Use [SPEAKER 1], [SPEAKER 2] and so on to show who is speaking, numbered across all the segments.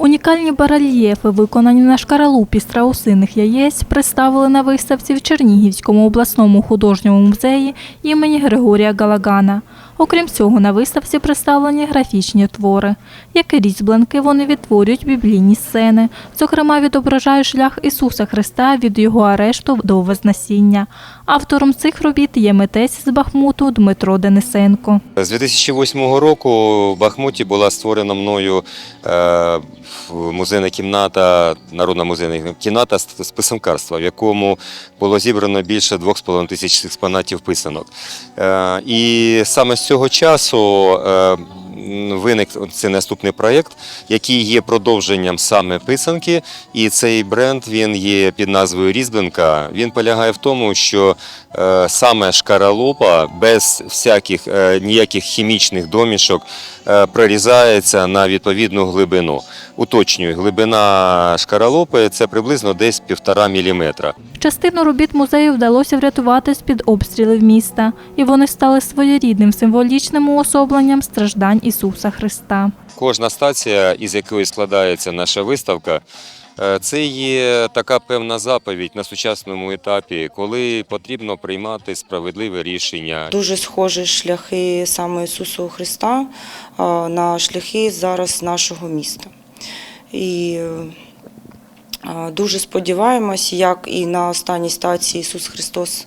[SPEAKER 1] Унікальні барельєфи, виконані на шкаралупі страусиних яєць, представили на виставці в Чернігівському обласному художньому музеї імені Григорія Галагана. Окрім цього, на виставці представлені графічні твори. Як і різьбленки, вони відтворюють біблійні сцени, зокрема відображають шлях Ісуса Христа від його арешту до Вознесіння. Автором цих робіт є митець з Бахмуту Дмитро Денисенко.
[SPEAKER 2] З 2008 року в Бахмуті була створена мною е, музейна кімната, народна музейна кімната з писанкарства, в якому було зібрано більше 2,5 тисяч експонатів писанок. Е, і саме з цього часу е, виник цей наступний проєкт, який є продовженням саме писанки. І цей бренд він є під назвою Різьбленка. Він полягає в тому, що е, саме шкаралупа без всяких е, ніяких хімічних домішок е, прорізається на відповідну глибину. Уточнюю, глибина шкаралупи це приблизно десь півтора міліметра.
[SPEAKER 1] Частину робіт музею вдалося врятувати з-під обстрілів міста, і вони стали своєрідним символічним уособленням страждань Ісуса Христа.
[SPEAKER 2] Кожна стація, із якої складається наша виставка, е, це є така певна заповідь на сучасному етапі, коли потрібно приймати справедливе рішення.
[SPEAKER 3] Дуже схожі шляхи саме Ісусу Христа на шляхи зараз нашого міста. І дуже сподіваємось, як і на останній стації Ісус Христос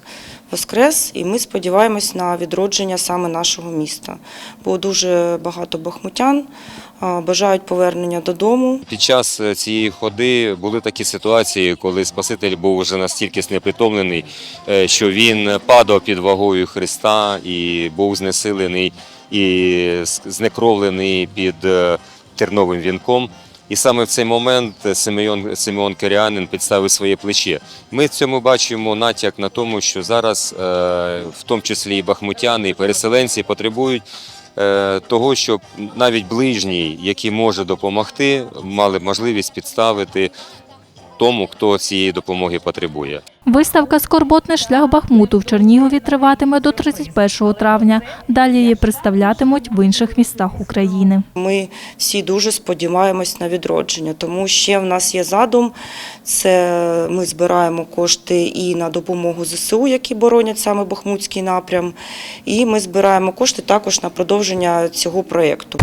[SPEAKER 3] Воскрес, і ми сподіваємось на відродження саме нашого міста. Бо дуже багато бахмутян бажають повернення додому.
[SPEAKER 2] Під час е, цієї ходи були такі ситуації, коли Спаситель був вже настільки знепритомлений, е, що він падав під вагою Христа і був знесилений і знекровлений під е, терновим вінком. І саме в цей момент Симеон, Симеон Керіанин підставив своє плече. Ми в цьому бачимо натяк на тому, що зараз, е, в тому числі і бахмутяни, і переселенці потребують е, того, щоб навіть ближній, який може допомогти, мали можливість підставити тому, хто цієї допомоги потребує.
[SPEAKER 1] Виставка Скорботний шлях Бахмуту в Чернігові триватиме до 31 травня. Далі її представлятимуть в інших містах України.
[SPEAKER 3] Ми всі дуже сподіваємось на відродження, тому ще в нас є задум. Це ми збираємо кошти і на допомогу ЗСУ, які боронять саме Бахмутський напрям, і ми збираємо кошти також на продовження цього проєкту.